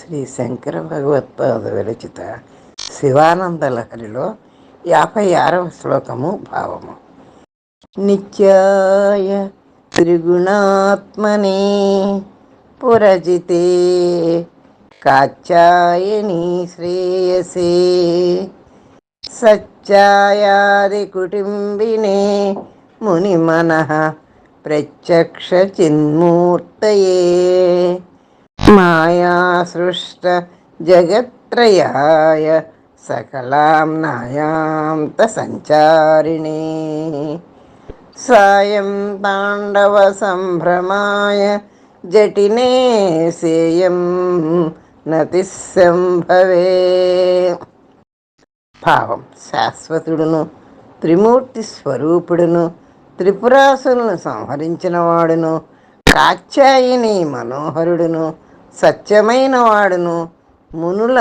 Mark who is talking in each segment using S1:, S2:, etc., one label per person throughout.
S1: శ్రీ శంకర భగవత్పాద విరచిత శివానంద లహరిలో యాభై ఆరవ శ్లోకము భావము. నిత్యాయ త్రిగుణాత్మనే పురజితే కాచాయని శ్రేయసే. సచ్చాయాది కుటుంబినే మునిమన ప్రత్యక్ష చిన్మూర్తయే మాయాసృష్ట జగత్రయాయ సకలాం నాయాంత సంచారిణే. సాయం తాండవ సంభ్రమాయ జటినే సేయం నతి సంభవే భావం శాశ్వతుడును త్రిమూర్తి స్వరూపుడును త్రిపురాసులను సంహరించిన వాడును కాచ్యాయిని మనోహరుడును సత్యమైన వాడును మునుల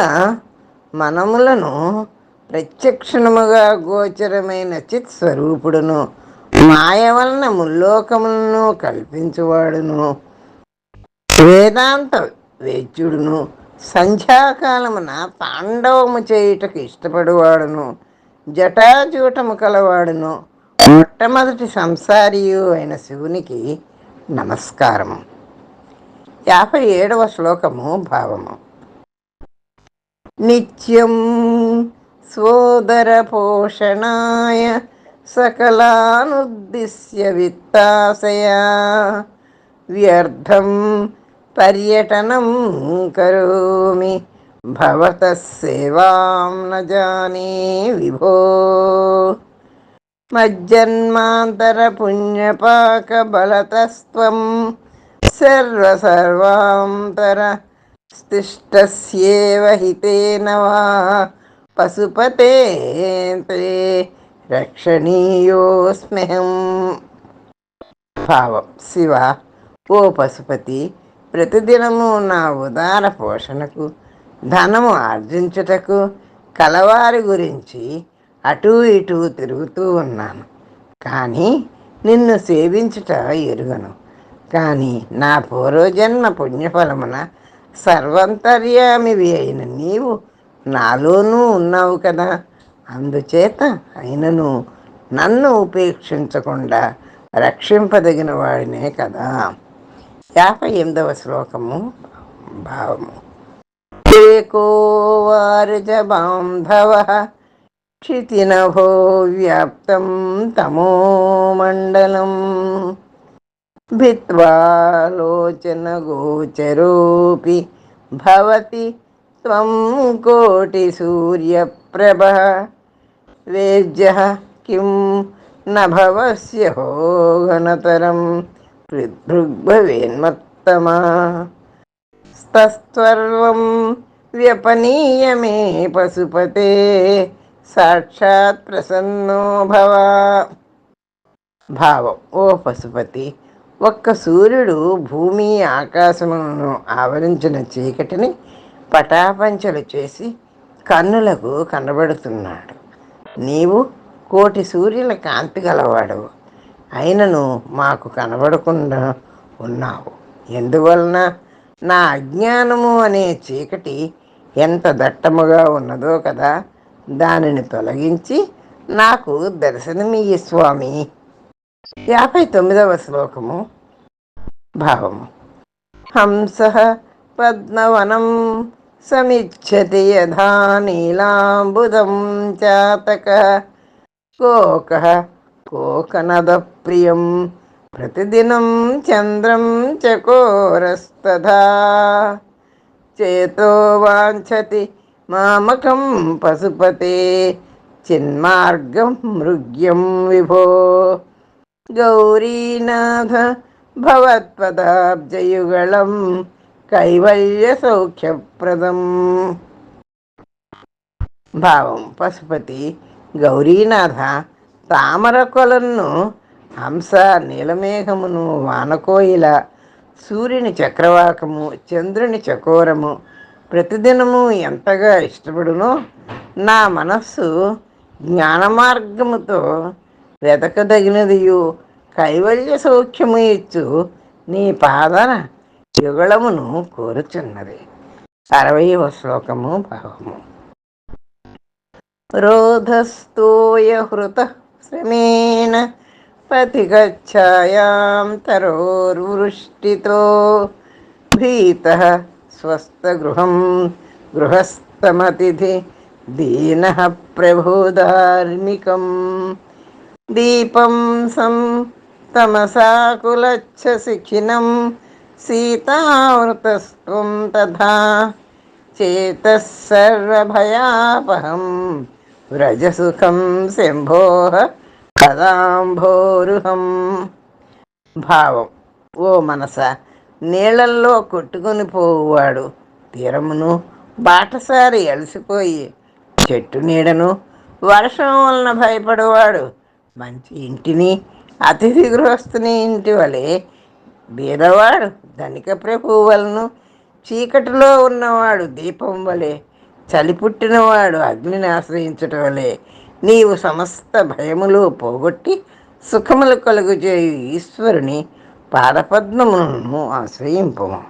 S1: మనములను ప్రత్యక్షణముగా గోచరమైన చిత్ స్వరూపుడును మాయ వలన ముల్లోకములను కల్పించువాడును. వేదాంత వేద్యుడును. సంధ్యాకాలమున తాండవము చేయుటకు ఇష్టపడువాడును. జటాజూటము కలవాడును. మొట్టమొదటి సంసారియు అయిన శివునికి నమస్కారము. యాభై ఏడవ శ్లోకము భావము. నిత్యం సోదర పోషణాయ సకలానుద్దిశ్య విత్తాశయా. వ్యర్థం పర్యటనం కరోమి భవత సేవాం న విభో. మజ్జన్మాంతర పుణ్యపాక బలతస్త్వం సర్వసర్వాంతర స్థిష్టస్యేవ హితేన వా పశుపతే రక్షణీయోస్మ్యహం భావం శివ ఓ పశుపతి ప్రతిదినము నా ఉదార పోషణకు ధనము ఆర్జించుటకు కలవారి గురించి అటూ ఇటూ తిరుగుతూ ఉన్నాను. కానీ నిన్ను సేవించుట ఎరుగను. కానీ నా పూర్వజన్మ పుణ్యఫలమున సర్వంతర్యామివి అయిన నీవు నాలోనూ ఉన్నావు కదా. అందుచేత అయినను నన్ను ఉపేక్షించకుండా రక్షింపదగిన వాడినే కదా. యాభై ఎనిమిదవ శ్లోకము భావము. ఏకో బాంధవ క్షితినభో వ్యాప్తం తమో మండలం భిత్వాలోచన గోచరోపి భవతి త్వం కోటి సూర్యప్రభ వేజ్య కిం నభవస్య హోఘనతరం పృథృగ్భవేన్మత్తమా స్తస్త్వర్వం వ్యపనీయ మే పశుపతే సాక్షాత్ ప్రసన్నో భవ భావం ఓ పశుపతి ఒక్క సూర్యుడు భూమి ఆకాశములను ఆవరించిన చీకటిని పటాపంచలు చేసి కన్నులకు కనబడుతున్నాడు. నీవు కోటి సూర్యుల కాంతి గలవాడు. అయినను మాకు కనబడకుండా ఉన్నావు. ఎందువలన? నా అజ్ఞానము అనే చీకటి ఎంత దట్టముగా ఉన్నదో కదా దానిని తొలగించి నాకు దర్శనమియ్యి స్వామి. యాభై తొమ్మిదవ శ్లోకము. భావము. హంస పద్మవనం సమిచ్చతి యథా నీలాంబుదం చాతక. కోక కోకనదప్రియం ప్రతిదినం చంద్రం చకోరస్తథా. చేతో వాంఛతి మామకం పశుపతే చిన్మార్గం మృగ్యం విభో. గౌరీనాథ భవత్పదాబ్జయుగళం కైవల్య సౌఖ్యప్రదం భావం పశుపతి గౌరీనాథ తామర కొలను హంస నీలమేఘమును వానకోయిల సూర్యుని చక్రవాకము చంద్రుని చకోరము ప్రతిదినము ఎంతగా ఇష్టపడునో నా మనస్సు జ్ఞానమార్గముతో వెతకదగినదియు కైవల్య సౌఖ్యము ఇచ్చు. నీ పాదన యుగళమును కోరుచున్నది. అరవయవ శ్లోకము భావము. రోధస్తూయ హృత శ్రమేణ పతిగచ్ఛాయాం తరోర్వృష్టితో భీత స్వస్థగృహం గృహస్థమతిథి దీన ప్రభుధార్మికం దీపం సం తమసాకులచ్చ శిఖినం సీతావృతస్త్వం తథా చేతः సర్వభయాపహం వ్రజసుఖం శంభోహ కదాంభోరుహం. భావం ఓ మనస నీళ్ళల్లో కొట్టుకుని పోవాడు తీరమును బాటసారి అలసిపోయి చెట్టు నీడను వర్షం వలన భయపడేవాడు మంచి ఇంటిని అతిథి గృహస్థుని ఇంటి వలె బీదవాడు ధనిక ప్రభువు వలను చీకటిలో ఉన్నవాడు దీపం వలె చలి పుట్టినవాడు అగ్నిని ఆశ్రయించటం వలె నీవు సమస్త భయములు పోగొట్టి సుఖములు కలుగు చేయు ఈశ్వరుని పాదపద్మమును ఆశ్రయింపము.